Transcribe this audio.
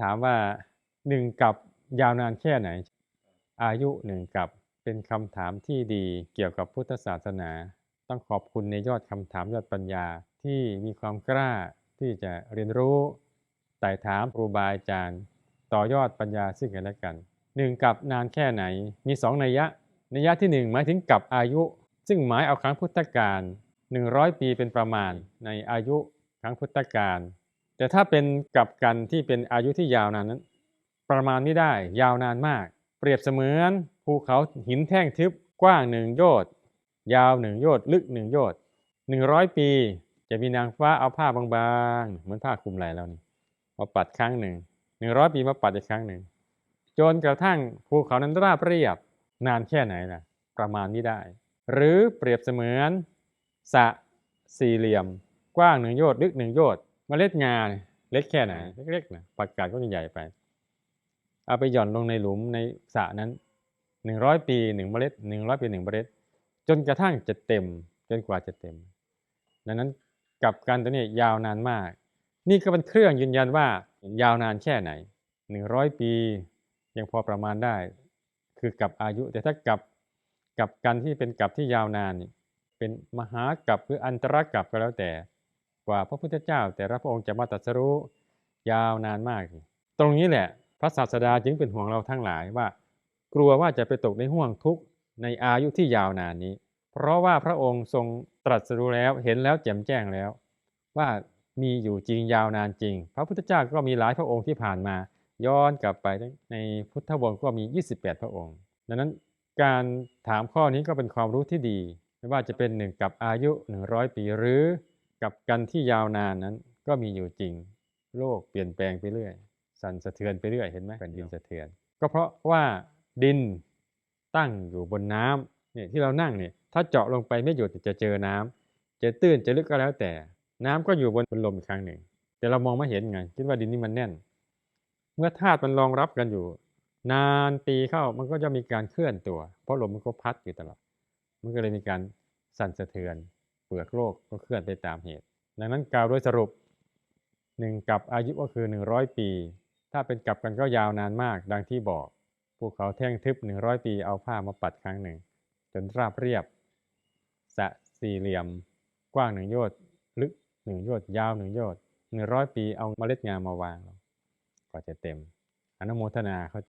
ถามว่าหนึ่งกับยาวนานแค่ไหน อายุหนึ่งกับเป็นคำถามที่ดีเกี่ยวกับพุทธศาสนา ต้องขอบคุณในยอดคำถามยอดปัญญาที่มีความกล้าที่จะเรียนรู้ไต่ถามครูบาอาจารย์ ต่อยอดปัญญาซึ่งกันและกันหนึ่งกับนานแค่ไหนมีสองนัยยะนัยยะที่หนึ่งหมายถึงกับอายุ ซึ่งหมายเอาครั้งพุทธกาล100 ปีเป็นประมาณในอายุครั้งพุทธกาล แต่ถ้าเป็นกับกันที่เป็นอายุที่ยาวนานนั้น ประมาณไม่ได้ยาวนานมาก เปรียบเสมือนภูเขาหินแท่งทึบกว้างหนึ่งโยชน์ยาวหนึ่งโยชน์ลึกหนึ่งโยชน์หนึ่งร้อยปี จะมีนางฟ้าเอาผ้าบางๆ เหมือนผ้าคลุมไหล่เรานี่มาปัดครั้งหนึ่งหนึ่งร้อยปีมาปัดอีกครั้งหนึ่งจนกระทั่งภูเขานั้นราบเรียบนานแค่ไหนล่ะประมาณไม่ได้ หรือเปรียบเสมือนสระสี่เหลี่ยม กว้างหนึ่งโยชน์ลึกหนึ่งโยชน์ เมล็ดงาเนี่ยเล็กแค่ไหนเล็กๆนะปักกาดก็ใหญ่ไป เอาไปหย่อนลงในหลุมในสระนั้นหนึ่งร้อยปีหนึ่งเมล็ดหนึ่งร้อยปีหนึ่งเมล็ด จนกระทั่งจะเต็ม จนกว่าจะเต็ม ดังนั้นกับการตัวนี้ยาวนานมาก นี่ก็เป็นเครื่องยืนยันว่ายาวนานแค่ไหนหนึ่งร้อยปี ยังพอประมาณได้ คือกับอายุ แต่ถ้ากับกับกันที่เป็นกับที่ยาวนานนี่เป็นมหากับหรืออันตรกับก็แล้วแต่ กว่าพระพุทธเจ้า แต่ละพระองค์จะมาตรัสรู้ยาวนานมาก ตรงนี้แหละพระศาสดาจึงเป็นห่วงเราทั้งหลายว่า กลัวว่าจะไปตกในห่วงทุกข์ในอายุที่ยาวนานนี้ เพราะว่าพระองค์ทรงตรัสรู้แล้วเห็นแล้วแจ่มแจ้งแล้ว ว่ามีอยู่จริงยาวนานจริง พระพุทธเจ้าก็มีหลายพระองค์ที่ผ่านมา ย้อนกลับไปในพุทธวงศ์ก็มี 28 พระองค์ ดังนั้นการถามข้อนี้ก็เป็นความรู้ที่ดี ไม่ว่าจะเป็นหนึ่งกับอายุ 100 ปีหรือ กับกันที่ยาวนานนั้นก็มีอยู่จริง โลกเปลี่ยนแปลงไปเรื่อย สั่นสะเทือนไปเรื่อยเห็นไหมแผ่นดินสะเทือน ก็เพราะว่าดินตั้งอยู่บนน้ำเนี่ยที่เรานั่งเนี่ยถ้าเจาะลงไปไม่หยุดจะเจอน้ำจะตื้นจะลึกก็แล้วแต่ น้ำก็อยู่บนบนลมอีกครั้งหนึ่ง แต่เรามองไม่เห็นไงคิดว่าดินนี่มันแน่น เมื่อธาตุมันรองรับกันอยู่ นานปีเข้ามันก็จะมีการเคลื่อนตัว เพราะลมมันก็พัดอยู่ตลอดมันก็เลยมีการสั่นสะเทือนเป ลือกโลกก็เคลื่อนไปตามเหตุ ดังนั้นกล่าวโดยสรุปหนึ่งกับอายุก็คือ 100 ปี ถ้าเป็นกับกันก็ยาวนานมาก ดังที่บอกภูเขาแท่งทึบ 100 ปีเอาผ้ามาปัดครั้งหนึ่ง จนราบเรียบสระสี่เหลี่ยม กว้างหนึ่งโยชน์ลึกหนึ่งโยชน์ยาวหนึ่งโยชน์หนึ่งร้อยปีเอาเมล็ดงามาวางกว่าจะเต็ม อนุโมทนาเขา